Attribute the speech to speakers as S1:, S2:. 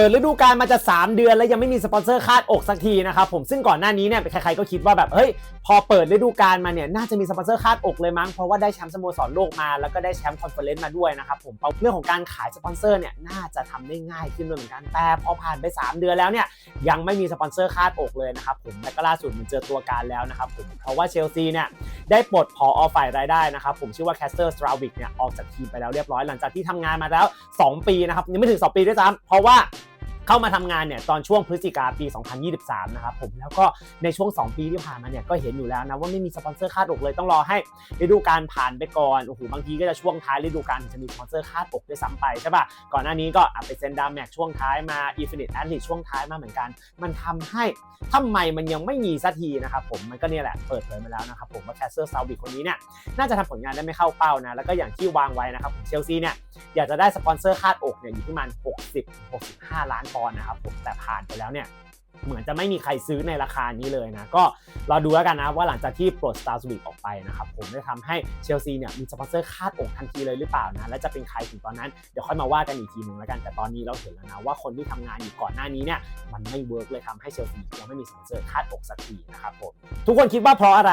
S1: เปิดฤดูกาลมาจะ 3 เดือนแล้วยังไม่มีสปอนเซอร์คาดอกสักทีนะครับผมซึ่งก่อนหน้านี้เนี่ยใครๆก็คิดว่าแบบเฮ้ยพอเปิดฤดูกาลมาเนี่ยน่าจะมีสปอนเซอร์คาดอกเลยมั้งเพราะว่าได้แชมป์สโมสรโลกมาแล้วก็ได้แชมป์คอนเฟอเรนซ์มาด้วยนะครับผมเรื่องของการขายสปอนเซอร์เนี่ยน่าจะทำได้ง่ายขึ้นด้วยเหมือนกันแต่พอผ่านไป 3 เดือนแล้วเนี่ยยังไม่มีสปอนเซอร์คาดอกเลยนะครับผมและก็ล่าสุดมันเจอตัวการแล้วนะครับผมเพราะว่าเชลซีเนี่ยได้ปลดพออฝ่ายรายได้นะครับผมชื่อว่าแคสเตอร์สตราวิกเนี่ยออกจากทีมไปแล้วเรียบร้อยหลังจากที่ทำงานมาแล้ว 2 ปีนะครับยังไม่ถึง 2 ปีด้วยซ้ำเพราะว่า เข้ามาทำงานเนี่ยตอนช่วงพฤศจิกาปี 2023 นะครับผมแล้วก็ในช่วง 2 ปีที่ผ่านมาเนี่ยก็เห็นอยู่แล้วนะว่าไม่มีสปอนเซอร์คาดอกเลยต้องรอให้ฤดูกาลผ่านไปก่อนโอ้โหบางทีก็จะช่วงท้ายฤดูกาลถึงจะมีสปอนเซอร์คาดอกด้วยซ้ำไปใช่ป่ะก่อนหน้านี้ก็ไปเซนดามแม็กช่วงท้ายมาอีฟินิตแอตลิช่วงท้ายมาเหมือนกัน มันทำให้ทำไมมันยังไม่มีสักทีนะครับผมมันก็เนี่ยแหละเปิดเผยมาแล้วนะครับผมว่าแคสเซอร์ซาวิคนนี้เนี่ยน่าจะทำผลงานได้ไม่เข้าเป้านะแล้วก็อย่างที่วางไว้นะครับผมเชลซีเนี่ยอยากจะได้สปอนเซอร์คาดอกเนี่ยอยู่ที่ประมัน60-65 ล้านปอนนะครับผมแต่ผ่านไปแล้วเนี่ยเหมือนจะไม่มีใครซื้อในราคานี้เลยนะ ก็รอดูแล้วกันนะว่าหลังจากที่ปลดสตาร์สวิกออกไปนะครับผมได้ทำให้เชลซีเนี่ยมีสปอนเซอร์คาดอกทันทีเลยหรือเปล่านะ และจะเป็นใครถึงตอนนั้น เดี๋ยวค่อยมาว่ากันอีกทีหนึ่งแล้วกัน แต่ตอนนี้เราเห็นแล้วนะว่าคนที่ทำงานอยู่ก่อนหน้านี้เนี่ยมันไม่เวิร์กเลยทำให้เชลซียังไม่มีสปอนเซอร์คาดอกสักทีนะครับผมทุกคนคิดว่าเพราะอะไร